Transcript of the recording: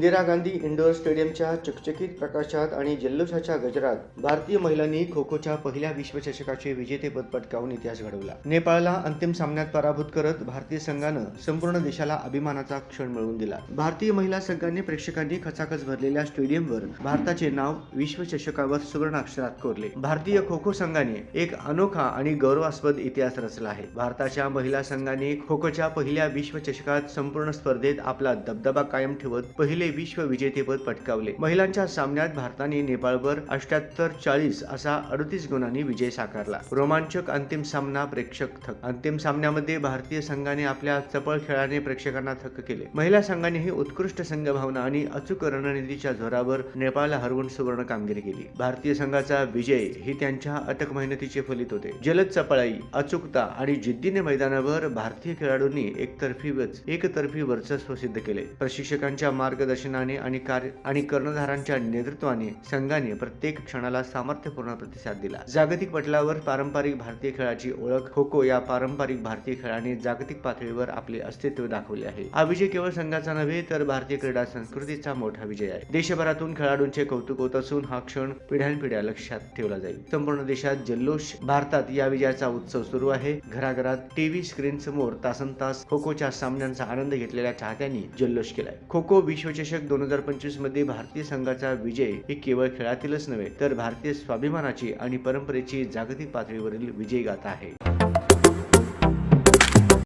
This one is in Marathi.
इंदिरा गांधी इंडोर स्टेडियमच्या चकचकीत प्रकाशात आणि जल्लोषाच्या गजरात भारतीय महिलांनी खो खोच्या पहिल्या विश्वचषकाचे विजेतेपद पटकावून इतिहास घडवला. नेपाळला अंतिम सामन्यात पराभूत करत भारतीय संघानं संपूर्ण देशाला अभिमानाचा क्षण मिळवून दिला. भारतीय महिला संघाने प्रेक्षकांनी खचाखच भरलेल्या स्टेडियमवर भारताचे नाव विश्वचषकावर सुवर्ण अक्षरात कोरले. भारतीय खो खो संघाने एक अनोखा आणि गौरवास्पद इतिहास रचला आहे. भारताच्या महिला संघाने खो खोच्या पहिल्या विश्वचषकात संपूर्ण स्पर्धेत आपला दबदबा कायम ठेवत पहिले विश्व विजेतेपद पटकावले. महिलांच्या सामन्यात भारताने नेपाळवर अष्ट्याहत्तर चाळीस असा अडतीस गुणांनी विजय साकारला. रोमांचक अंतिम सामना प्रेक्षक थक. अंतिम सामन्यामध्ये भारतीय संघाने आपल्या चपळ खेळाने प्रेक्षकांना थक्क केले. महिला संघानेही उत्कृष्ट संघभावना आणि अचूक रणनीतीच्या जोरावर नेपाळला हरवून सुवर्ण कामगिरी केली. भारतीय संघाचा विजय ही त्यांच्या अटक मेहनतीचे फलित होते. जलद चपळाई अचूकता आणि जिद्दीने मैदानावर भारतीय खेळाडूंनी एकतर्फी एकतर्फी वर्चस्व सिद्ध केले. प्रशिक्षकांच्या मार्गदर्शन मार्गदर्शनाने आणि कार्य आणि कर्णधारांच्या नेतृत्वाने संघाने प्रत्येक क्षणाला सामर्थ्यपूर्ण प्रतिसाद दिला. जागतिक पटलावर पारंपरिक भारतीय खेळाची ओळख खो खो या पारंपरिक भारतीय खेळाने जागतिक पातळीवर आपले अस्तित्व दाखवले आहे. हा विजय केवळ संघाचा नव्हे तर भारतीय क्रीडा संस्कृतीचा मोठा विजय आहे. देशभरातून खेळाडूंचे कौतुक होत असून हा क्षण पिढ्यानपिढ्या लक्षात ठेवला जाईल. संपूर्ण देशात जल्लोष भारतात या विजयाचा उत्सव सुरू आहे. घराघरात टीव्ही स्क्रीन समोर तासन तास खो खोच्या सामन्यांचा आनंद घेतलेल्या चाहत्यांनी जल्लोष केलाय. खो खो विश्वचषक दोन हजार पंचवीसमध्ये भारतीय संघाचा विजय ही केवळ खेळातीलच नव्हे तर भारतीय स्वाभिमानाची आणि परंपरेची जागतिक पातळीवरील विजय गाथा आहे.